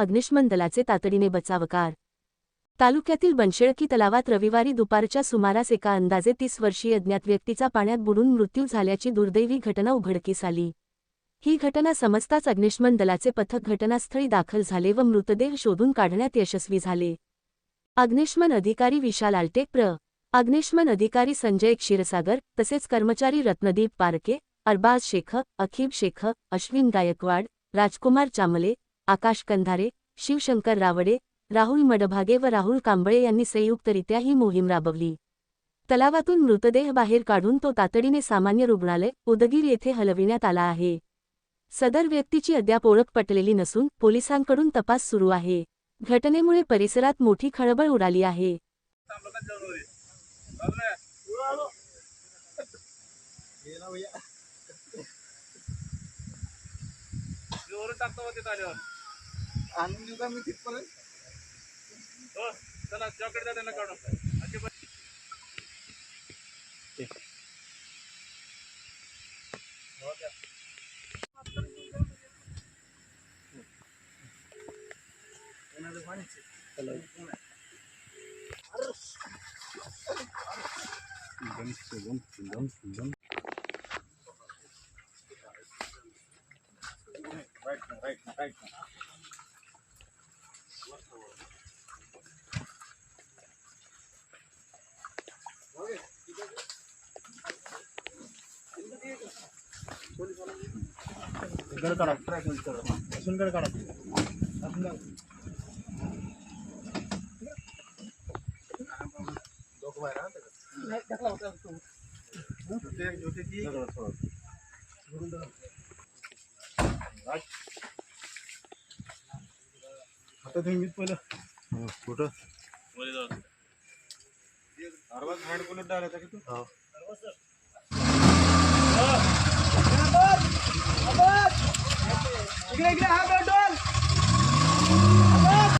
अग्निशमन दलाचे तातडीने बचावकार. तालुक्यातील बनशेळकी तलावात रविवारी दुपारच्या सुमारास एका अंदाजे तीस वर्षीय अज्ञात व्यक्तीचा पाण्यात बुडून मृत्यू झाल्याची दुर्दैवी घटना उघडकीस आली. ही घटना समजताच अग्निशमन दलाचे पथक घटनास्थळी दाखल झाले व मृतदेह शोधून काढण्यात यशस्वी झाले. अग्निशमन अधिकारी विशाल आलटे प्र. अग्निशमन अधिकारी संजय क्षीरसागर तसेच कर्मचारी रत्नदीप पारके अरबाज शेख अखीब शेख अश्विन गायकवाड राजकुमार चामले आकाश कंधारे शिवशंकर रावडे राहुल मडभागे व राहुल कांबळे यांनी संयुक्तरित्या ही मोहीम राबवली. तलावातून मृतदेह बाहेर काढून तो तातडीने सामान्य रुग्णालय उदगीर येथे हलविण्यात आला आहे. सदर व्यक्तीची अद्याप ओळख पटलेली नसून पोलिसांकडून तपास सुरू आहे. घटनेमुळे परिसरात मोठी खळबळ उडाली आहे. वरून टाकतो मग तिथं आल्यावर आणून देऊ का मी तिथपर्यंत हो चला जॉकेट द्या त्यांना काढून अजिबात हो द्या. गड काढा असून गड काढा असून गड. डोकं बाहेर हा त्याचं. ज्योती- ज्योतीची- सोडून दे ना. राज. हातात घेऊन घेत पहिलं कुठं वर जाऊ. अरबाज हँड कोणत डायला की तू हो. alegres